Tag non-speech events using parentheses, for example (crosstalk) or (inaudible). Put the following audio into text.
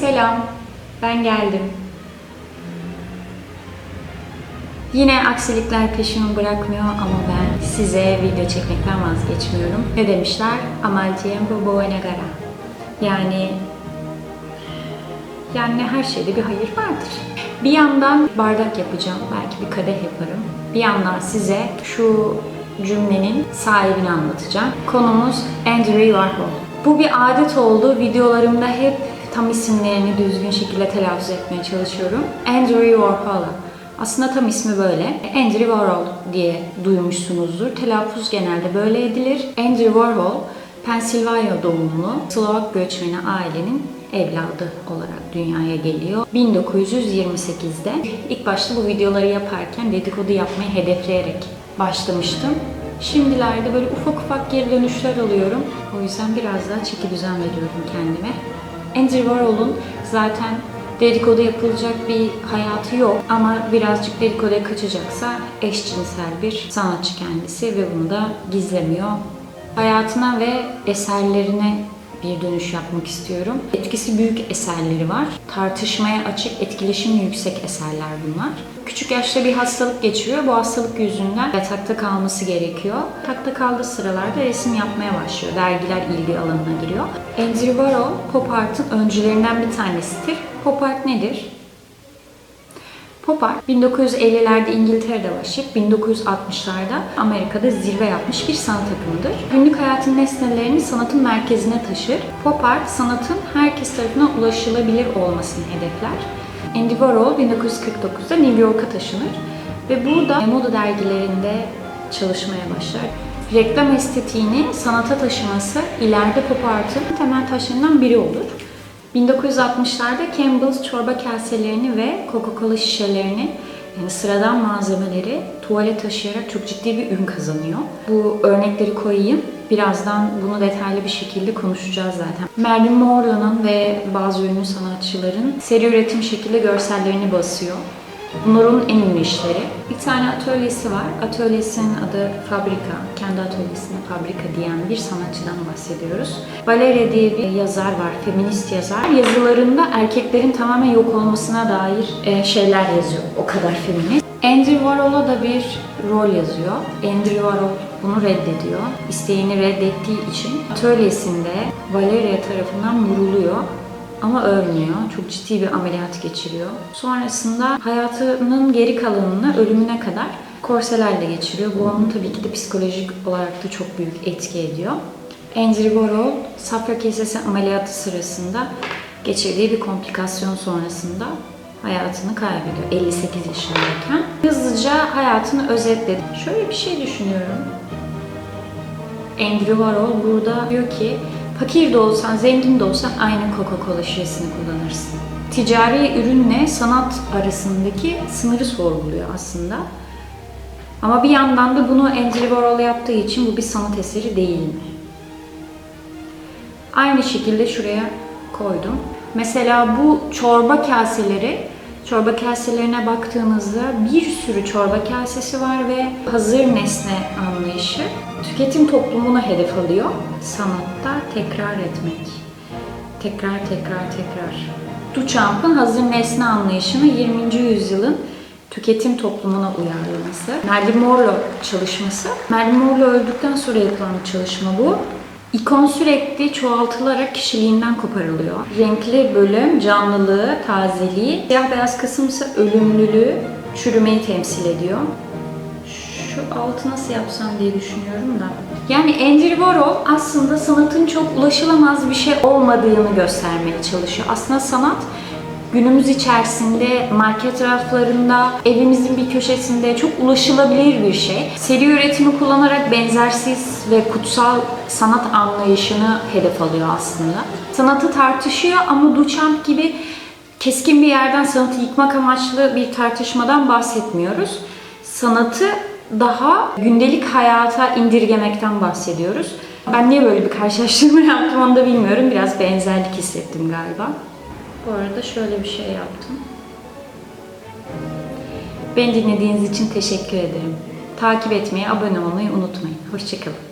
Selam, ben geldim. Yine aksilikler peşimi bırakmıyor ama ben size video çekmekten vazgeçmiyorum. Ne demişler? Amal tiempo buena gara. Yani yani her şeyde bir hayır vardır. Bir yandan bardak yapacağım, belki bir kadeh yaparım. Bir yandan size şu cümlenin sahibini anlatacağım. Konumuz Andrew Warhol. Bu bir adet oldu. Videolarımda hep tam isimlerini düzgün şekilde telaffuz etmeye çalışıyorum. Andrew Warhol. Aslında tam ismi böyle. Andrew Warhol diye duymuşsunuzdur. Telaffuz genelde böyle edilir. Andrew Warhol, Pensilvanya doğumlu Slovak göçmeni ailenin evladı olarak dünyaya geliyor. 1928'de ilk başta bu videoları yaparken dedikodu yapmayı hedefleyerek başlamıştım. Şimdilerde böyle ufak ufak geri dönüşler alıyorum. O yüzden biraz daha çeki düzen veriyorum kendime. Andrew Warhol'un zaten dedikodu yapılacak bir hayatı yok ama birazcık dedikoduya kaçacaksa eşcinsel bir sanatçı kendisi ve bunu da gizlemiyor. Hayatına ve eserlerine bir dönüş yapmak istiyorum. Etkisi büyük eserleri var. Tartışmaya açık, etkileşimi yüksek eserler bunlar. Küçük yaşta bir hastalık geçiriyor. Bu hastalık yüzünden yatakta kalması gerekiyor. Yatakta kaldığı sıralarda resim yapmaya başlıyor. Dergiler ilgi alanına giriyor. Andrew Warhol pop art'ın öncülerinden bir tanesidir. Pop art nedir? Pop art 1950'lerde İngiltere'de başlayıp 1960'larda Amerika'da zirve yapmış bir sanat akımıdır. Günlük hayatın nesnelerini sanatın merkezine taşır. Pop art sanatın herkes tarafından ulaşılabilir olmasını hedefler. Andy Warhol 1949'da New York'a taşınır ve burada moda dergilerinde çalışmaya başlar. Reklam estetiğini sanata taşıması ileride pop art'ın temel taşlarından biri olur. 1960'larda Campbell's çorba kaselerini ve Coca-Cola şişelerini yani sıradan malzemeleri tuvalet taşıyarak çok ciddi bir ün kazanıyor. Bu örnekleri koyayım. Birazdan bunu detaylı bir şekilde konuşacağız zaten. Marilyn Monroe'nun ve bazı ünlü sanatçıların seri üretim şekilde görsellerini basıyor. Onun en ünlü işleri. Bir tane atölyesi var. Atölyesinin adı Fabrika. Kendi atölyesine Fabrika diyen bir sanatçıdan bahsediyoruz. Valeria diye bir yazar var, feminist yazar. Yazılarında erkeklerin tamamen yok olmasına dair e, şeyler yazıyor. O kadar feminist. Andrew Warhol'a da bir rol yazıyor. Andrew Warhol bunu reddediyor. İsteğini reddettiği için atölyesinde Valeria tarafından vuruluyor ama ölmüyor. Çok ciddi bir ameliyat geçiriyor. Sonrasında hayatının geri kalanını ölümüne kadar korselerle geçiriyor. Bu onun tabii ki de psikolojik olarak da çok büyük etki ediyor. Andrew Warhol safra kesesi ameliyatı sırasında geçirdiği bir komplikasyon sonrasında hayatını kaybediyor 58 yaşındayken. Hızlıca hayatını özetledi. Şöyle bir şey düşünüyorum. Andrew Warhol burada diyor ki Fakir de olsan, zengin de olsan aynı Coca-Cola şişesini kullanırsın. Ticari ürünle sanat arasındaki sınırı sorguluyor aslında. Ama bir yandan da bunu Andrew Warhol yaptığı için bu bir sanat eseri değil mi? Aynı şekilde şuraya koydum. Mesela bu çorba kaseleri, çorba kaselerine baktığınızda bir sürü çorba kasesi var ve hazır nesne anlayışı tüketim toplumuna hedef alıyor. Sanatta tekrar etmek. Tekrar tekrar tekrar. Duchamp'ın hazır nesne anlayışını 20. yüzyılın tüketim toplumuna uyarlaması. Marilyn Monroe çalışması. Marilyn Monroe öldükten sonra yapılan bir çalışma bu. İkon sürekli çoğaltılarak kişiliğinden koparılıyor. Renkli bölüm canlılığı, tazeliği, siyah beyaz kısım ise ölümlülüğü, çürümeyi temsil ediyor. Şu altı nasıl yapsam diye düşünüyorum da. Yani Andrew Warhol aslında sanatın çok ulaşılamaz bir şey olmadığını göstermeye çalışıyor. Aslında sanat günümüz içerisinde market raflarında, evimizin bir köşesinde çok ulaşılabilir bir şey. Seri üretimi kullanarak benzersiz ve kutsal sanat anlayışını hedef alıyor aslında. Sanatı tartışıyor ama Duchamp gibi keskin bir yerden sanatı yıkmak amaçlı bir tartışmadan bahsetmiyoruz. Sanatı daha gündelik hayata indirgemekten bahsediyoruz. Ben niye böyle bir karşılaştırma (laughs) yaptım onu da bilmiyorum. Biraz benzerlik hissettim galiba. Bu arada şöyle bir şey yaptım. Beni dinlediğiniz için teşekkür ederim. Takip etmeyi, abone olmayı unutmayın. Hoşçakalın.